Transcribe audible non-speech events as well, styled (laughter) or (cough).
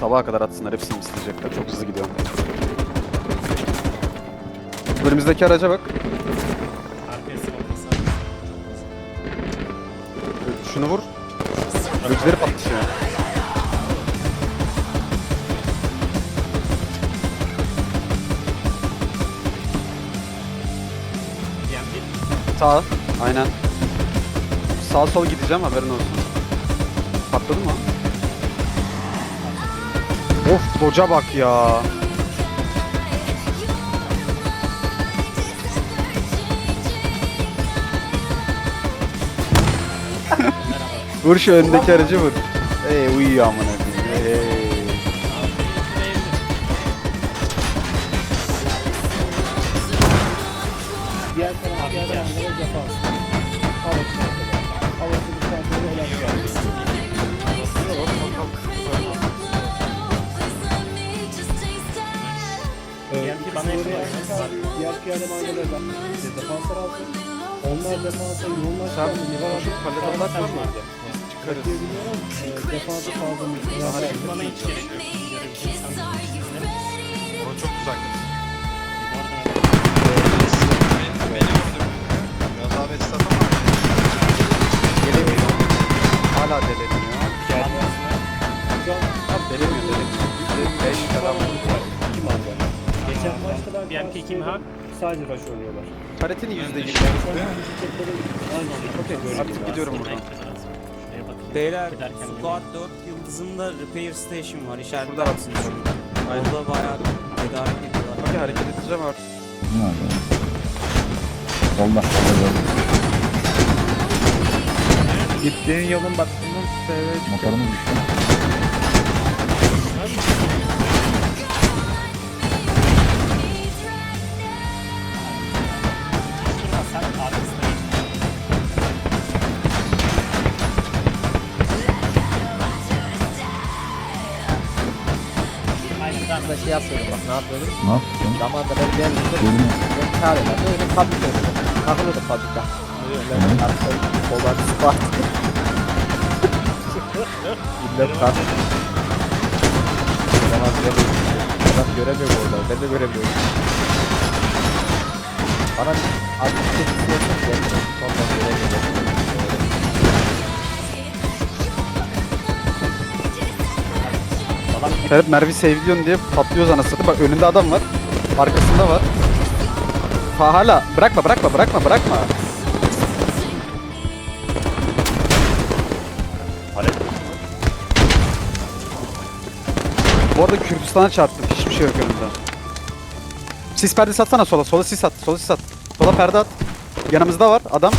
Sabaha kadar atsınlar. Hepsini isteyecekler. Çok hızlı gidiyorum. Önümüzdeki araca bak. Şunu vur. Gözleri patlıyor. BMP. Sağ. Aynen. Sağ sol gideceğim haberin olsun. Patladı mı? Of doca bak ya. (laughs) Vur şu öndeki aracı vur. Ey uyuyor amına koyayım. Ey. Diğer taraf, diğer. Havası Havası Diğer piyade mangaları da siz defanslar alsın. Onlar defansa yoğunlaştılar. Sen şu Tamam, atma mı? Çıkarız. defansa fazla mücadele bana hiç gerek yok. O çok uzak. Beni, gördüm. Biraz daha bet ama Gelemiyor. Hala. Şu an Abi delemiyor delemiyor. %5 BMP kim ha? sadece rush oynuyorlar. Taretini yüzde yüz. Böyle Artık gidiyorum buradan. Beyler Squad 4 yıldızında repair station var Şuradan misiniz atsın. şurada? Aynen. Orada bayağı tedarik ediyorlar. Okey hareket edeceğim artık. Nerede? Solda. Solda. Gittiğin yolun batısından evet. Motorumuz düştü. Aynen devam Da et. şey yapıyorum bak ne yapıyorum? Ne yaptın? Zamanında ben geldiğimde Görünüyor. ben çağırıyorlar. Öyle fabrika öyle. Takılıyorduk fabrika. Ben arkada kollar squat. İllet kar. Adam göremiyor. Adam göremiyor orada. Ben de göremiyorum. Bana bir az bir şey istiyorsan ben de ondan göremiyorum. Ferhat Mervi seviliyorsun diye patlıyoruz anasını. Bak önünde adam var. Arkasında var. Ha hala bırakma bırakma bırakma bırakma. Bu arada Kürdistan'a çarptım. Hiçbir şey yok önümde. Sis perdesi atsana sola. Sola sis at. Sola sis at. Sola perde at. Yanımızda var adam.